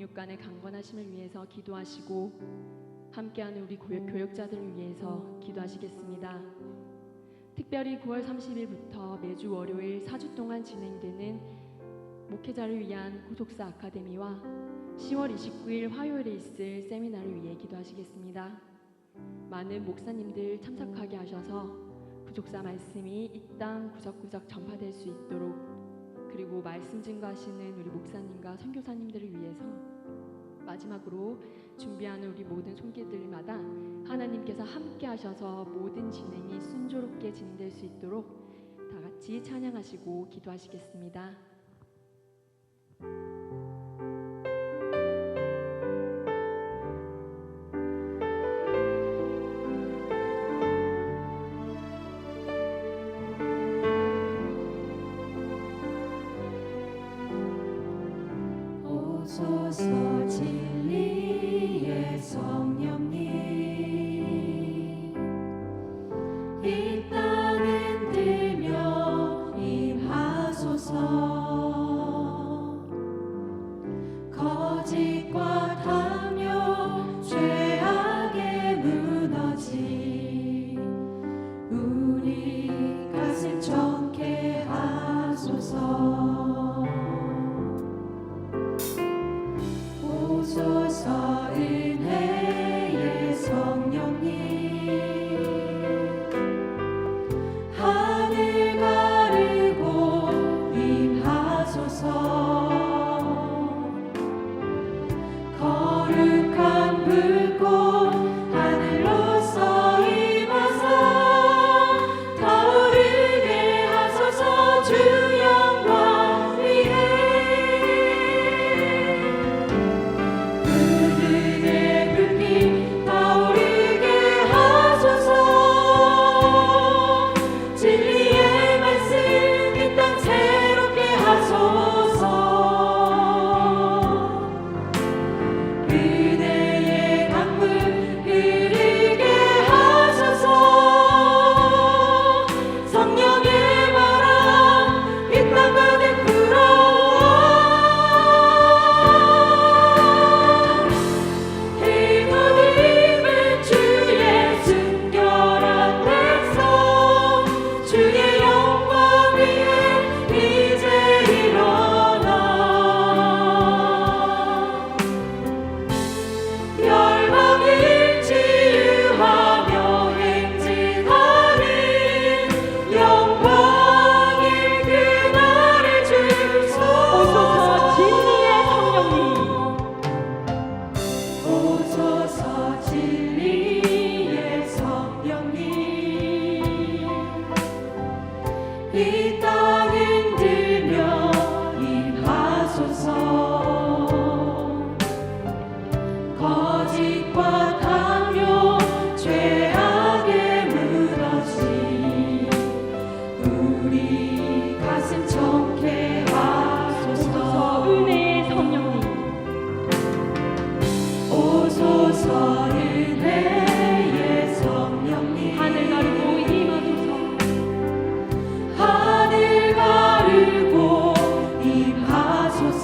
동육 간의 강건하심을 위해서 기도하시고 함께하는 우리 교역자들을 위해서 기도하시겠습니다. 특별히 9월 30일부터 매주 월요일 4주 동안 진행되는 목회자를 위한 고속사 아카데미와 10월 29일 화요일에 있을 세미나를 위해 기도하시겠습니다. 많은 목사님들 참석하게 하셔서 부족사 말씀이 이 땅 구석구석 전파될 수 있도록 그리고 말씀 증거하시는 우리 목사님과 선교사님들을 위해서 마지막으로 준비하는 우리 모든 손길들마다 하나님께서 함께 하셔서 모든 진행이 순조롭게 진행될 수 있도록 다 같이 찬양하시고 기도하시겠습니다.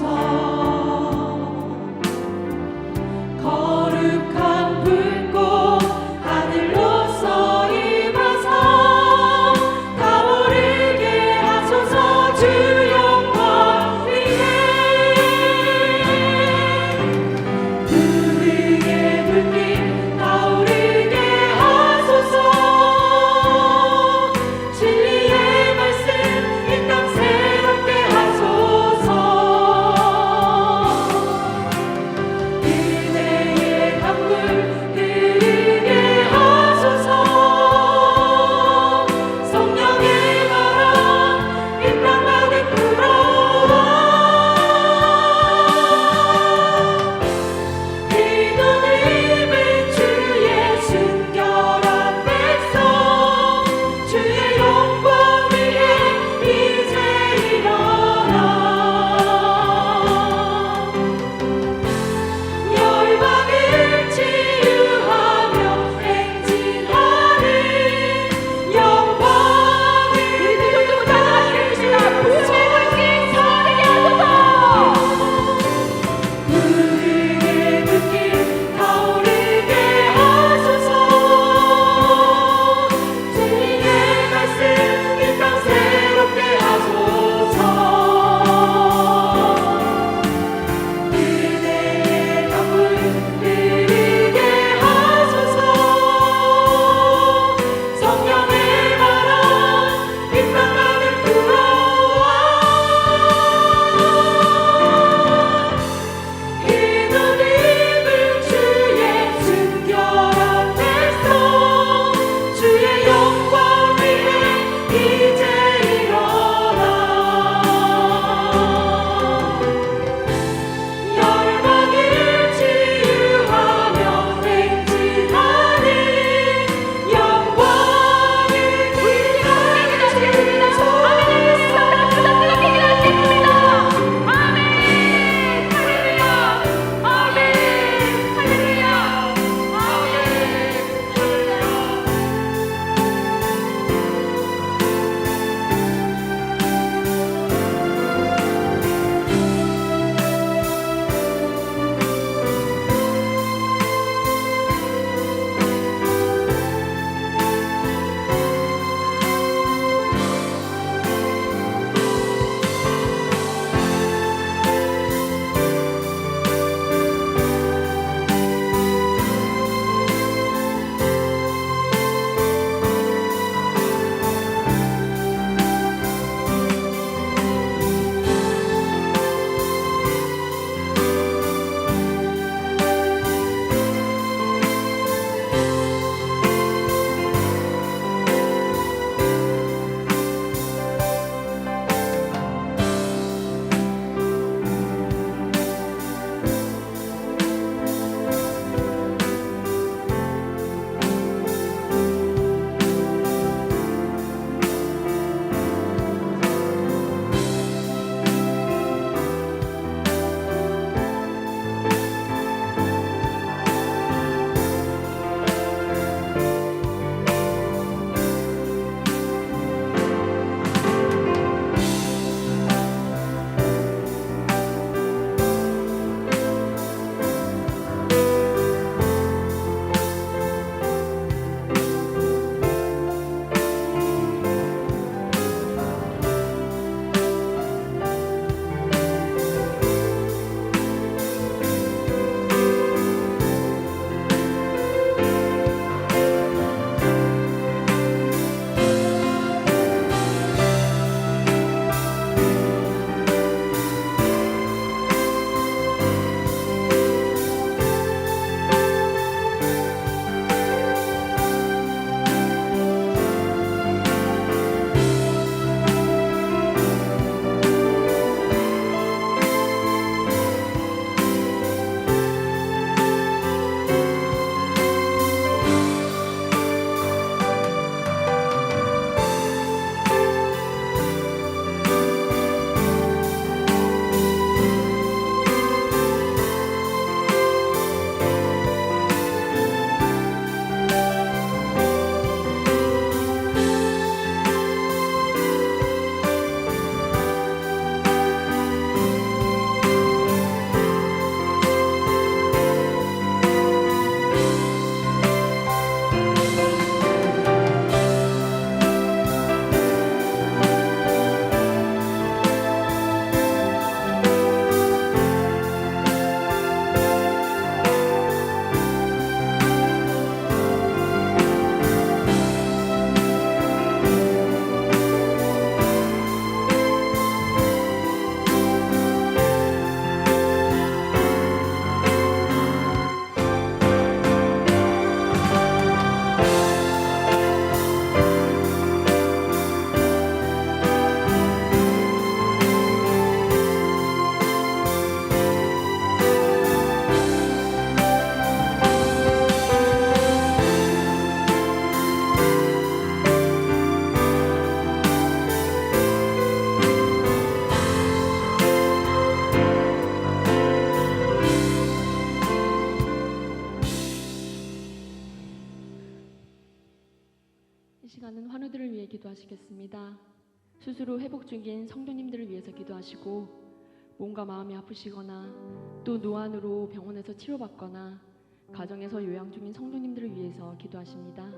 Oh. 기도하시겠습니다. 스스로 회복 중인 성도님들을 위해서 기도하시고 몸과 마음이 아프시거나 또 노안으로 병원에서 치료받거나 가정에서 요양 중인 성도님들을 위해서 기도하십니다.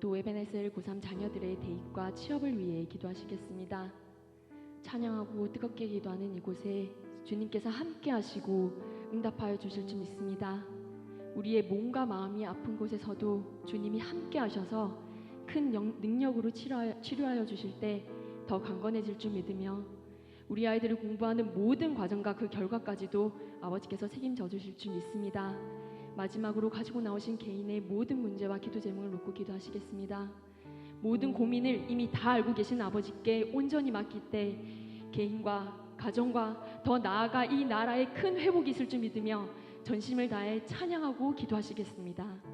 또 에베네셀 고3 자녀들의 대입과 취업을 위해 기도하시겠습니다. 찬양하고 뜨겁게 기도하는 이곳에 주님께서 함께 하시고 응답하여 주실 줄 믿습니다. 우리의 몸과 마음이 아픈 곳에서도 주님이 함께 하셔서 큰 영- 능력으로 치료하여, 치료하여 주실 때 더 강건해질 줄 믿으며 우리 아이들을 공부하는 모든 과정과 그 결과까지도 아버지께서 책임져 주실 줄 믿습니다. 마지막으로 가지고 나오신 개인의 모든 문제와 기도 제목을 놓고 기도하시겠습니다. 모든 고민을 이미 다 알고 계신 아버지께 온전히 맡길 때 개인과 가정과 더 나아가 이 나라의 큰 회복이 있을 줄 믿으며 전심을 다해 찬양하고 기도하시겠습니다.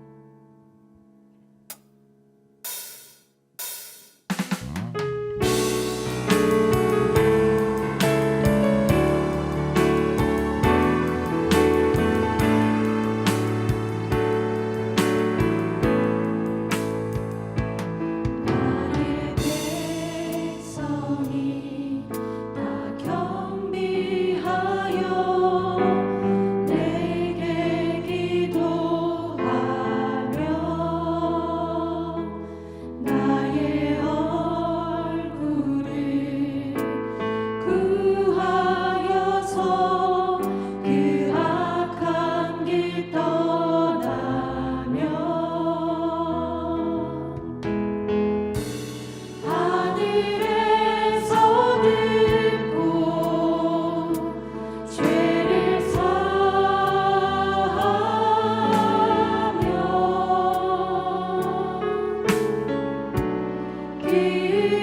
be